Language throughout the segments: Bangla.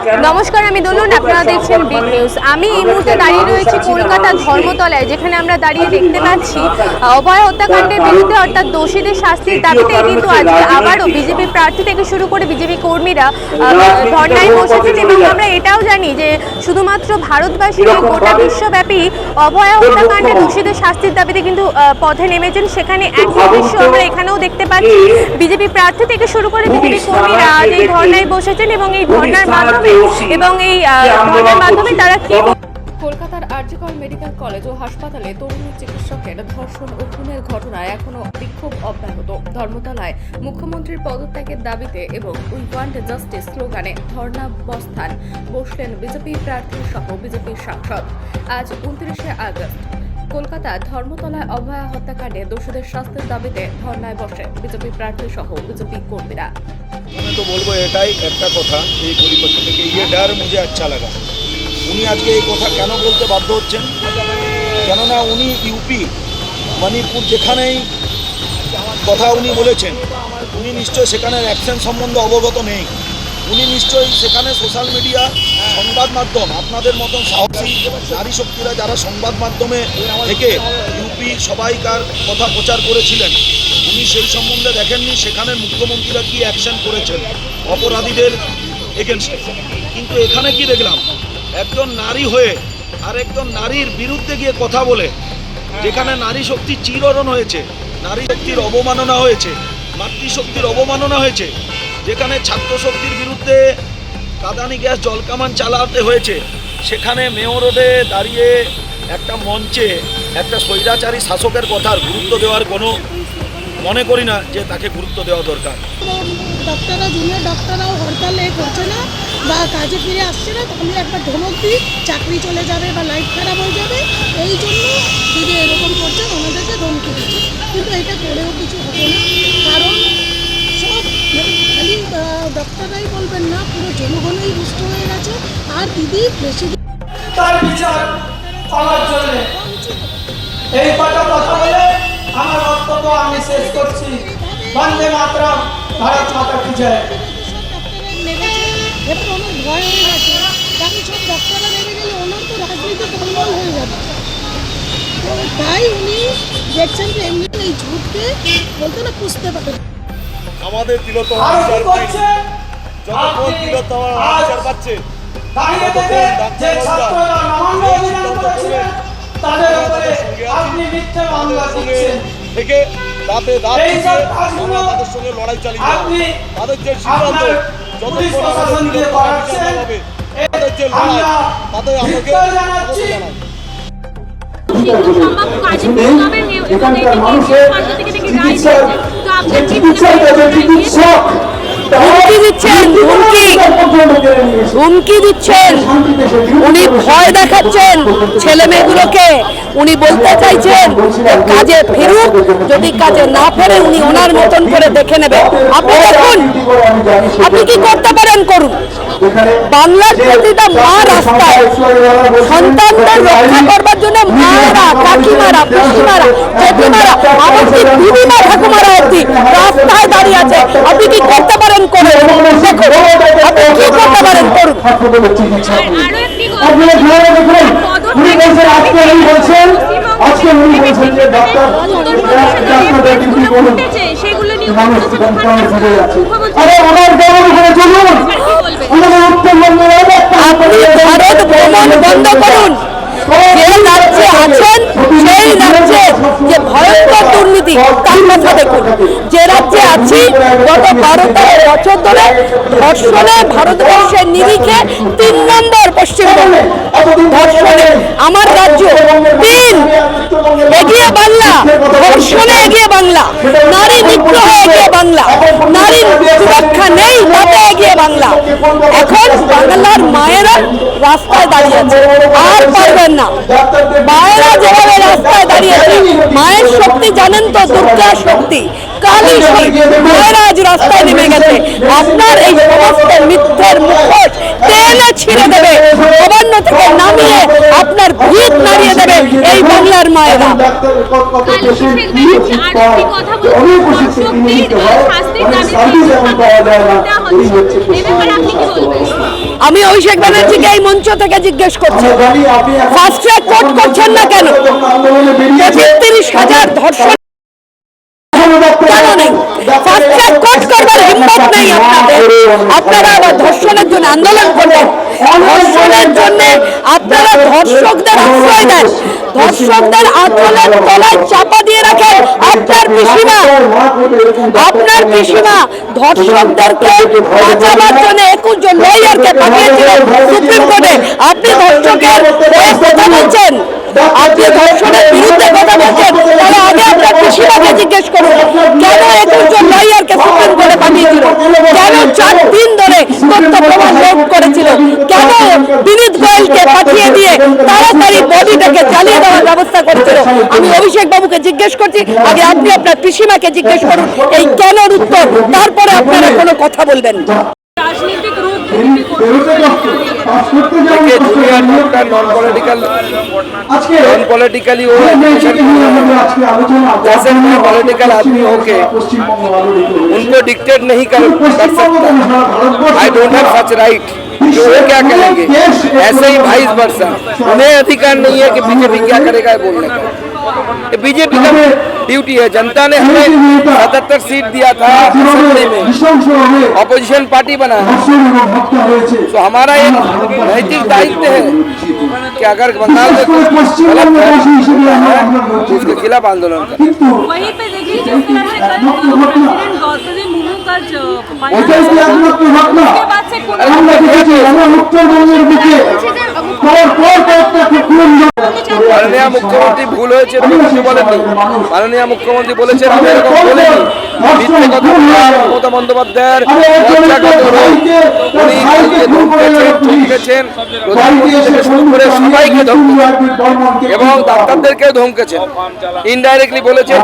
নমস্কার আমি দোলন আপনারা দেখছেন বিগ নিউজ আমি এই মুহূর্তে দাঁড়িয়ে রয়েছি কলকাতা ধর্মতলায় যেখানে আমরা দাঁড়িয়ে দেখতে পাচ্ছি অভয় হত্যাকাণ্ডের বিরুদ্ধে অর্থাৎ দোষীদের শাস্তির দাবিতে কিন্তু আজকে আবারও বিজেপি প্রার্থী থেকে শুরু করে বিজেপি কর্মীরা ধর্নায় বসেছেন এবং আমরা এটাও জানি যে শুধুমাত্র ভারতবাসী নয় গোটা বিশ্বব্যাপী অভয় হত্যাকাণ্ডের দোষীদের শাস্তির দাবিতে কিন্তু পথে নেমেছেন। সেখানে একই দৃশ্য আমরা এখানেও দেখতে পাচ্ছি। বিজেপি প্রার্থী থেকে শুরু করে বিজেপি কর্মীরা আজ এই ধর্নায় বসেছেন এবং এই ধর্নার মাধ্যমে এবং এই আহ, ধর্নার মাধ্যমে তারা কি কলকাতার আরজিকর মেডিকেল কলেজ ও হাসপাতালে তরুণী চিকিৎসকের ধর্ষণ ও খুনের ঘটনায় এখনও বিক্ষোভ অব্যাহত। ধর্মতলায় মুখ্যমন্ত্রীর পদত্যাগের দাবিতে এবং উই ওয়ান্ট জাস্টিস স্লোগানে ধর্ণা বস্থান বসলেন বিজেপি প্রার্থী সহ বিজেপির সাংসদ। আজ উনত্রিশে আগস্ট। কলকাতা ধর্মতলায় অভয়া হত্যাকাণ্ডে দোষীদের শাস্তির দাবিতে ধর্নায় বসে বিজেপি প্রার্থী সহ বিজেপি কর্মীরা। আমি তো বলব এটাই একটা কথা, এই পরিপ্রেক্ষিত থেকে। ইয়ে ডার মুঝে আচ্ছা লাগা। উনি আজকে এই কথা কেন বলতে বাধ্য হচ্ছেন? কেননা উনি ইউপি মণিপুর যেখানেই কথা উনি বলেছেন, উনি নিশ্চয়ই সেখানের অ্যাকশন সম্বন্ধে অবগত নেই। উনি নিশ্চয়ই সেখানে সোশ্যাল মিডিয়া সংবাদ মাধ্যম, আপনাদের মতন সাহসী নারী শক্তিরা যারা সংবাদ মাধ্যমে থেকে ইউপি সবাইকার কথা প্রচার করেছিলেন, উনি সেই সম্বন্ধে দেখেননি, সেখানে মুখ্যমন্ত্রীরা কি অ্যাকশন করেছেন, অপরাধীদের এগেনস্টে কিন্তু এখানে কি দেখলাম, একজন নারী হয়ে আর একজন নারীর বিরুদ্ধে গিয়ে কথা বলে, যেখানে নারী শক্তি চিররণ হয়েছে, নারী শক্তির অবমাননা হয়েছে মাতৃশক্তির অবমাননা হয়েছে, যেখানে ছাত্র শক্তির বিরুদ্ধে কাদানি গ্যাস জলকামান চালাতে হয়েছে। সেখানে মেয়র রোডে দাঁড়িয়ে একটা মঞ্চে একটা স্বৈরাচারী শাসকের কথার গুরুত্ব দেওয়ার কোনো মনে করি না যে তাকে গুরুত্ব দেওয়া দরকার। ডক্টররা জুনিয়র ডক্টররাও হরতালে করছে না বা কাজে ফিরে আসছে না তখন একটা ধমক দিই চাকরি চলে যাবে বা লাইফ খারাপ হয়ে যাবে। এই জন্য যদি এরকম করছেন ওনাদেরকে ধমকি দিচ্ছে কিন্তু এটা করেও কিছু হবে না। কারণ সব ডক্টররাই বলবেন না পুরো জনগণই রুষ্ট হয়ে গেছে। আর দিদি তার বিচার পাওয়ার জন্য। এই কটা কথা বলে আমার বক্তব্য আমি শেষ করছি। বন্দে মাতরম ভারত মাতা কি জয়। সব ডক্টররা নেমেছে এবার ওনার ভয় হয়ে গেছে কারণ সব ডক্টররা নেমে গেলে ওনার তো রাজনীতি দুর্বল হয়ে যাবে তাই উনি দেখছেন যে এমনি এই ঝুঁককে বলতে না পুষতে পারে আমাদের তিলোত্তম বিচার করছে? যতক্ষণ তিলোত্তম বিচার পাচ্ছে দাঁড়িয়ে থেকে যে ছাত্ররা নবান্ন অভিযান করেছিলেন তাদের উপরে আপনি মিথ্যে মামলা দিচ্ছেন। থেকে রাতে রাত এই থেকে সব কাজগুলো আমরা তাদের সঙ্গে লড়াই চালিয়ে তাদের যে সিদ্ধান্ত পুলিশ যতক্ষণ আমাদের প্রশাসন দিয়ে করাচ্ছেন হবে, তাদের যে লড়াই তাদের আমাকে জানাই এখানকার মানুষের চিকিৎসার চিকিৎসক হুমকি দিচ্ছেন, হুমকি। হুমকি। দিচ্ছেন। উনি ভয় দেখাচ্ছেন ছেলে মেয়েগুলোকে। উনি বলতে চাইছেন কাজে ফিরুক যদি কাজে না ফেরে উনি ওনার মতন করে দেখে নেবে। আপনি দেখুন আপনি কি করতে পারেন করুন। বাংলার প্রতিটা মা রাস্তায় সন্তানদের রক্ষা করবার জন্য মায়েরা কাকিমারা পিসিমারা জেঠিমারা এমনকি দিদিমা ঠাকুমারা অব্দি রাস্তায় দাঁড়িয়ে আছে। আপনি কি করতে পারেন করুন দেখুন আপনি কি করতে পারেন করুন। আজকে উনি বলছেন যে ডাক্তার ডাক্তারদের ডিউটি করুন মানুষ জীবন ফিরে যাচ্ছে। আরে ওনার গরম করে চলুন। ওনাদের উত্তরবঙ্গের আপনি ভারত ভ্রমণ বন্ধ করুন। যে রাজ্যে আছেন সেই রাজ্যে যে ভয়ঙ্কর দুর্নীতি তার কথা দেখুন? যে রাজ্যে আছি গত বারো তেরো বছর ধরে ধর্ষণে ভারতবর্ষের নিরিখে তিন নম্বর পশ্চিমবঙ্গ। ধর্ষণে আমার রাজ্য তিন এগিয়ে বাংলা ধর্ষণে এগিয়ে বাংলা নারী নিগ্রহ এগিয়ে বাংলা নারীর সুরক্ষা নেই তাতে এগিয়ে বাংলা এখন বাংলার মায়েরা রাস্তায় দাঁড়িয়ে আছে আর পারবেন না মায়েরা যেভাবে রাস্তায় দাঁড়িয়েছে মায়ের শক্তি জানেন তো দুর্গা শক্তি কালী শক্তি মায়েরা আজ রাস্তায় নেমে গেছে আপনার এই সমস্ত মিথ্যের মুখোশ টেনে ছিঁড়ে দেবে নবান্ন থেকে নামিয়ে আপনার ভিত মায়েরা। ডাক্তার কত কত কালকে পেশেন্ট শেখ কি ব্যানার্জি ওষুধ আর একটি পায় কথা যে বলছেন, অনেক ওষুধ দর্শকদের কিনে নিতে শাস্তির অনেক দাবিতে সার্ভিস এখন পাওয়া যায় না। দেওয়া এই হচ্ছে। হচ্ছে এ ব্যাপারে আপনি কি বলবেন? আমি অভিষেক ব্যানার্জিকে এই মঞ্চ থেকে জিজ্ঞেস করছি। ফার্স্ট ট্র্যাক কোর্ট করছেন না কেন? তিরিশ তেত্রিশ হাজার ধর্ষণ কেন নেই ফাস্ট ট্র্যাক কোর্ট করবার হিম্মত নেই আপনাদের আপনারা আবার ধর্ষণের জন্য আন্দোলন করবেন। ধর্ষণের জন্য আপনারা ধর্ষকদের আশ্রয় দেন। ধর্ষকদের আঁচলের তলায় চাপা দিয়ে রাখেন আপনার পিসিমা। আপনার পিসিমা ধর্ষকদেরকে বাঁচাবার জন্য একুশ জন লয়ারকে পাঠিয়েছিলেন সুপ্রিম কোর্টে। আপনি ধর্ষকের কথা বলছেন আপনি ধর্ষণের বিরুদ্ধে কথা বলছেন তাহলে আগে আপনার পিসিমাকে জিজ্ঞেস করুন কেন একুশ জন লয়ারকে সুপ্রিম কোর্টে পাঠিয়েছিল? কেন চার দিন ধরে তথ্য প্রমাণ লোড করেছিল? কেন বিনীত গোয়েলকে পাঠিয়ে দিয়ে তাড়াতাড়ি বডিটাকে চালিয়ে দেওয়ার ব্যবস্থা করেছিল? আমি অভিষেক বাবুকে জিজ্ঞেস করছি আগে আপনি আপনার পিসিমাকে জিজ্ঞেস করুন এই কেনর উত্তর তারপরে আপনারা কোনো কথা বলবেন। वो এই एजुकेशन মেয়েটিকে নিয়ে আমাদের আজকে আলোচনা जैसे कोई पॉलिटिकल आदमी होके পশ্চিমবঙ্গ আলোড়িত হয়েছে। उनको डिक्टेट नहीं कर, कर পশ্চিমবঙ্গ सकता কেন সারা Bharatvarsha I don't have such right जो वो क्या करेंगे ऐसे ही वाइस वर्षा उन्हें अधिकार नहीं है कि बीजेपी क्या करेगा ये बोलने का ये बीजेपी का ड्यूटी है। जनता ने हमें सतहत्तर सीट दिया था अपोजिशन पार्टी बना है। तो हमारा एक नैतिक दायित्व है कि अगर बंगाल में गलत तो उसके खिलाफ आंदोलन करें। মাননীয় মুখ্যমন্ত্রী ভুল হয়েছে বলেননি। মাননীয় মুখ্যমন্ত্রী বলেছেন আমি এরকম বলিনি বন্দ্যোপাধ্যায়ের এবং ধমকেছেন। ইনডাইরেক্টলি বলেছেন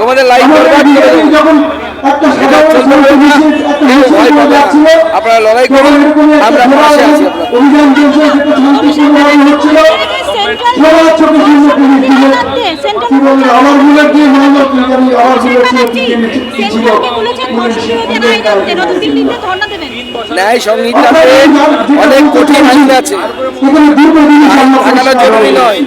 তোমাদের লাইফ আপনারা লড়াই করুন, আমরা পাশে আছি অভিযান চলছে সেটা হচ্ছিল। আমার বুলেট দিয়ে আমার বুলেট দিয়ে। ন্যায় সংহিতাতে অনেক কঠিন আইন আছে। দীর্ঘদিন জরুরি নয়।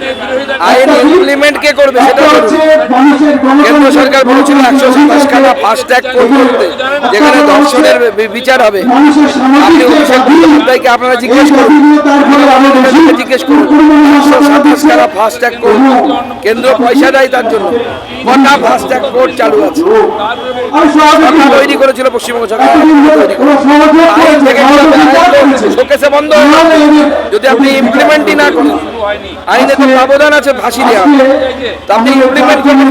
আইন ইমপ্লিমেন্ট কে করবে সেটা একটা হচ্ছে জরুরি মানুষের কেন্দ্র সরকার বলেছিল একশো সাতাশ খানা ফাস্ট্যাগ করতে। যেখানে ধর্ষণের বিচার হবে। আপনি অভিষেক বন্দ্যোপাধ্যায়কে আপনারা জিজ্ঞেস করুন? দাবিগুলো তার ফলে আরও বেশি তাদেরকে জিজ্ঞেস করুন। একশো সাতাশ খানা ফাস্ট্যাগ কোর্ট কেন্দ্র পয়সা দেয় তার জন্য। কটা ফাস্ট্যাগ কোর্ট চালু আছে? সরকার তৈরি করেছিল পশ্চিমবঙ্গ সরকার। থেকে শোকেসে বন্ধ যদি আপনি ইমপ্লিমেন্টই না করেন। আইনে তো প্রাবধান আছে ফাঁসি দেওয়া তা আপনি ইমপ্লিমেন্ট করবেন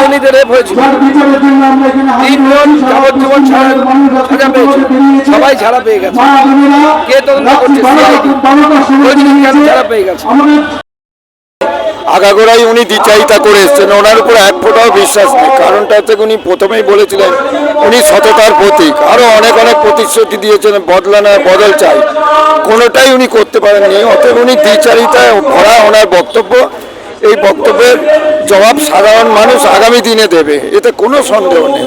খুনিদের রেপ হয়েছিল তিনজন যাবজ্জীবন সাজা পেয়েছে। সবাই ছাড়া পেয়ে গেছে। কে তদন্ত করছে? ছাড়া পেয়ে গেছে? আগাগোড়াই উনি দ্বিচারিতা করে এসছেন। ওনার উপর এক ফোঁটাও বিশ্বাস নেই। কারণটা হচ্ছে উনি প্রথমেই বলেছিলেন, উনি সততার প্রতীক। আরও অনেক অনেক প্রতিশ্রুতি দিয়েছেন, বদলা না, বদল চাই। কোনোটাই উনি করতে পারেননি। অতএব উনি দ্বিচারিতায় ভরা ওনার বক্তব্য। এই বক্তব্যের জবাব সাধারণ মানুষ আগামী দিনে দেবে। এতে কোনো সন্দেহ নেই।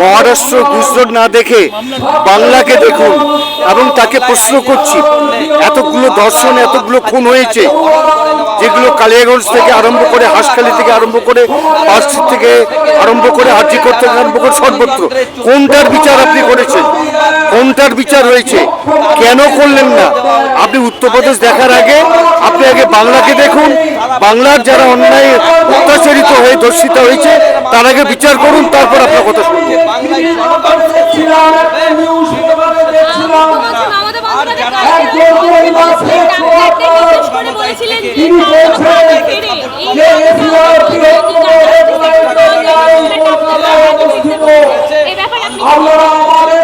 মহারাষ্ট্র গুজরাট না দেখে বাংলাকে দেখুন এবং তাকে প্রশ্ন করছি, এতগুলো দর্শন, এতগুলো খুন হয়েছে, যেগুলো কালিয়াগঞ্জ থেকে আরম্ভ করে হাসখালি থেকে আরম্ভ করে পার্সি থেকে আরম্ভ করে হাজিকর থেকে আরম্ভ করে সর্বত্র, কোনটার বিচার আপনি করেছেন? কোনটার বিচার হয়েছে? কেন করলেন না? আপনি উত্তরপ্রদেশ দেখার আগে, আপনি আগে বাংলাকে দেখুন, বাংলার যারা অন্যায় অত্যাচারিত হয়ে ধর্ষিত হয়েছে, তার আগে বিচার করুন, তারপর আপনার কথা শুনব।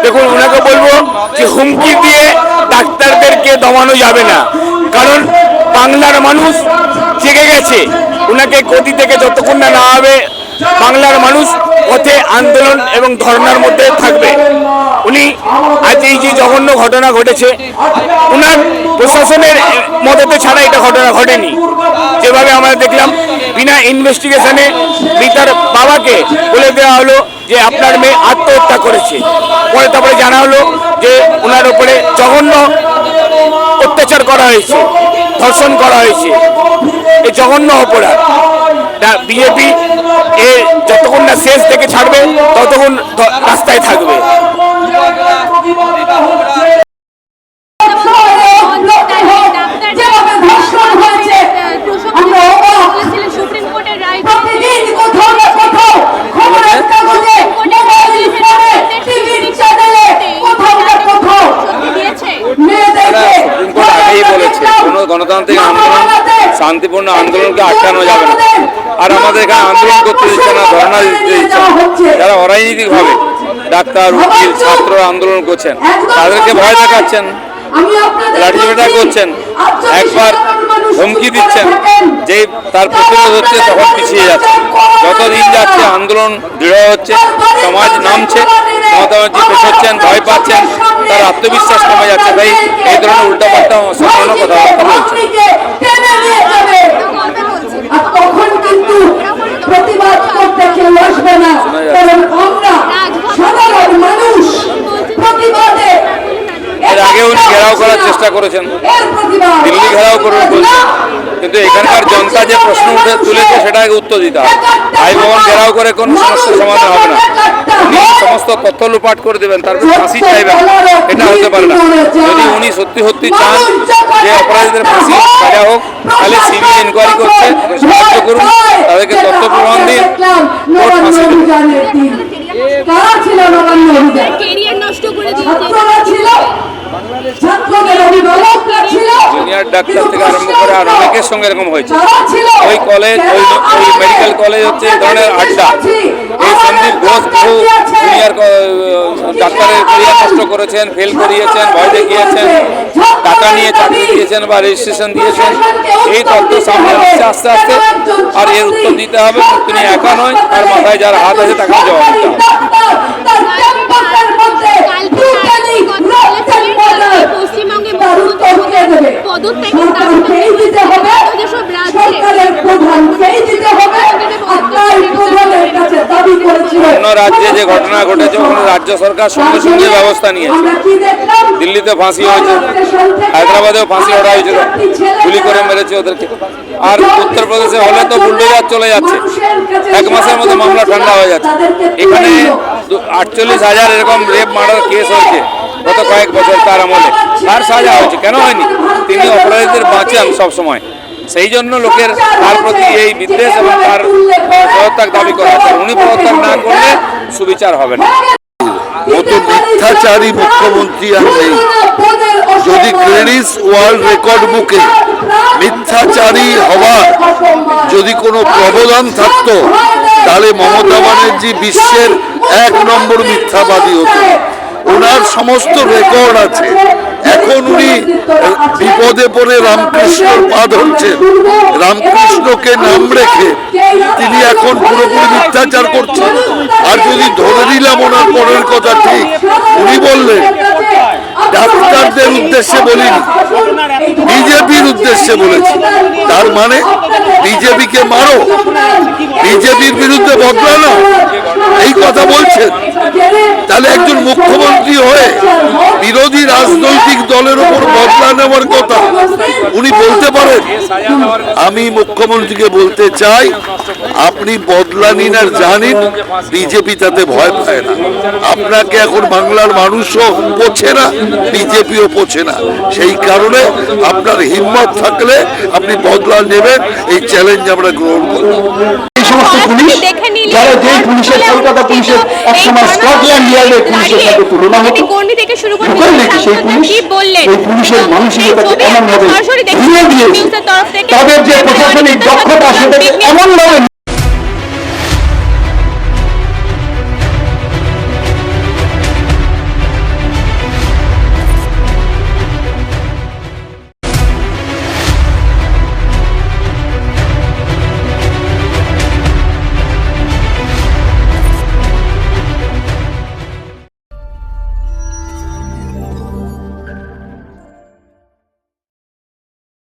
দেখুন ওনাকে বলব যে হুমকি দিয়ে ডাক্তারদেরকে দমানো যাবে না। কারণ বাংলার মানুষ জেগে গেছে। ওনাকে গতি থেকে যতক্ষণ না না হবে বাংলার মানুষ পথে আন্দোলন এবং ধর্নার মধ্যে থাকবে। উনি আজ এই যে জঘন্য ঘটনা ঘটেছে, উনার প্রশাসনের মদতে ছাড়া এটা ঘটনা ঘটেনি। যেভাবে আমরা দেখলাম, বিনা ইনভেস্টিগেশনে মৃতার বাবাকে বলে দেওয়া হলো যে আপনার মেয়ে আত্মহত্যা করেছে। পরে তারপরে জানা হলো যে ওনার উপরে জঘন্য অত্যাচার করা হয়েছে, ধর্ষণ করা হয়েছে। এই জঘন্য অপরাধ। বিজেপি এ যতক্ষণ না শেষ থেকে ছাড়বে ততক্ষণ রাস্তায় থাকবে গণতান্ত্রিক আন্দোলন শান্তিপূর্ণ আন্দোলনকে আটকানো যাবে না। আর আমাদের এখানে আন্দোলন করতে দিচ্ছে না, ধর্ণা দিতে দিচ্ছে। যারা অরাজনৈতিকভাবে ডাক্তার, উকিল, ছাত্র আন্দোলন করছেন, তাদেরকে ভয় দেখাচ্ছেন লাঠিপেটা করছেন, একবার হুমকি দিচ্ছেন যে তার প্রতিরোধ হচ্ছে তখন পিছিয়ে যাচ্ছে। যতদিন যাচ্ছে আন্দোলন দৃঢ় হচ্ছে, সমাজ নামছে, মমতা ব্যানার্জি পেছোচ্ছেন ভয় পাচ্ছেন, তার আত্মবিশ্বাস কমে যাচ্ছে। তাই এই ধরনের উল্টাপাল্টা অসম্পূর্ণ কথাবার্তা বলছে আপনিকে টেনে নিয়ে যাবে আর তখন কিন্তু প্রতিবাদ করতে কেউ না। কারণ আমরা সাধারণ মানুষ। প্রতিবাদে এর আগে উনি ঘেরাও করার চেষ্টা করেছেন। দিল্লি ঘেরাও করবেন বলছেন কিন্তু এখানকার জনতা যে প্রশ্ন উঠে তুলেছে সেটাকে উত্তর দিতে হবে। ভাই ভবন ঘেরাও করে কোনো সমস্যার সমাধান হবে না। উনি সমস্ত তথ্য লুপাট করে দেবেন তারপর ফাঁসি চাইবেন। হতে পারে না। যদি উনি সত্যি সত্যি চান যে অপরাধীদের ফাঁসি সাজা হোক তাহলে সিবিআই ইনকোয়ারি করছে সাহায্য করুন তাদেরকে তথ্য প্রমাণ দিন ছিল জুনিয়র ডাক্তার থেকে আরম্ভ করে আর অনেকের সঙ্গে এরকম হয়েছে। ওই কলেজ ওই ওই মেডিকেল কলেজ হচ্ছে এই ধরনের আড্ডা। এই সন্দীপ ঘোষ বহু জুনিয়র ডাক্তারের ক্রিয়া নষ্ট করেছেন ফেল করিয়েছেন ভয় দেখিয়েছেন টাকা নিয়ে চাকরি দিয়েছেন বা রেজিস্ট্রেশন দিয়েছেন এই তথ্য সামনে আসছে আস্তে আস্তে আর এর উত্তর দিতে হবে তিনি একা নয় তার মাথায় যার হাত আছে তাকে জবাব দিতে হবে তার ক্যাম্পাসের মধ্যে দুটানি রক্তের বদল তার উত্তর কে দেবে সরকারকেই দিতে হবে সরকারের প্রধানকেই দিতে হবে আর তাই প্রধানের কাছে দাবি করেছিল অন্য রাজ্যে যে ঘটনা ঘটেছে ওখানে রাজ্য সরকার সঙ্গে সঙ্গে ব্যবস্থা নিয়েছে। দিল্লিতে ফাঁসি হয়েছে হায়দ্রাবাদেও ফাঁসি ওঠা হয়েছিল গুলি করে মেরেছে ওদেরকে। আর উত্তরপ্রদেশে হলে তো বুলডোজার চলে যাচ্ছে। এক মাসের মধ্যে মামলা ঠান্ডা হয়ে যাচ্ছে। এখানে আটচল্লিশ হাজার এরকম রেপ মার্ডার কেস হয়েছে। গত কয়েক বছর তার আমলে তার সাজা হয়েছে। কেন হয়নি? তিনি অপরাধীদের বাঁচান সবসময়। সেই জন্য লোকের তার প্রতি এই বিদ্বেষ এবং তার পদত্যাগ দাবি করা উনি পদত্যাগ না করলে সুবিচার হবে না। মতো মিথ্যাচারী মুখ্যমন্ত্রী আর নেই। যদি গ্রেনিস ওয়ার্ল্ড রেকর্ড বুকে মিথ্যাচারী হওয়ার যদি কোনো প্রবদান থাকতো, তাহলে মমতা ব্যানার্জি বিশ্বের এক নম্বর মিথ্যাবাদী হতো। ওনার সমস্ত রেকর্ড আছে। এখন উনি বিপদে পড়ে রামকৃষ্ণ পা ধরছেন রামকৃষ্ণকে নাম রেখে তিনি এখন পুরোপুরি মিথ্যাচার করছেন। আর যদি ধরে নিলাম ওনার পরের কথা ঠিক, উনি বললেন ডাক্তারদের উদ্দেশ্যে বলিনি বিজেপির উদ্দেশ্যে বলেছি। তার মানে বিজেপিকে মারো, বিজেপির বিরুদ্ধে বদলা এই কথা বলছেন। তাহলে একজন মুখ্যমন্ত্রী হয়ে বিরোধী রাজনৈতিক দলের উপর বদলা নেওয়ার কথা উনি বলতে পারেন? আমি মুখ্যমন্ত্রীকে বলতে চাই, আপনি বদলা নিন আর জানিন বিজেপি তাতে ভয় পায় না। আপনাকে এখন বাংলার মানুষও পছে না। বিজেপিও পছে না। সেই কারণে আপনার হিম্মত থাকলে আপনি বদলা নেবেন এই চ্যালেঞ্জ আমরা গ্রহণ করব। এই সমস্ত পুলিশ যারা যে পুলিশের কলকাতা পুলিশের একসময় স্কটল্যান্ড ইয়ার্ডের পুলিশের সাথে তুলনা হতো গন্ডি থেকে শুরু করে ঢুকে দেখি সেই পুলিশ? কি পুলিশের মানসিকতাকে সেই ছবি এমন ভাবে সরাসরি দেখতে ঘুরিয়ে দিয়েছে। নিউজের তরফ থেকে। তাদের যে প্রশাসনিক দক্ষতা সেটাকে এমন ভাবে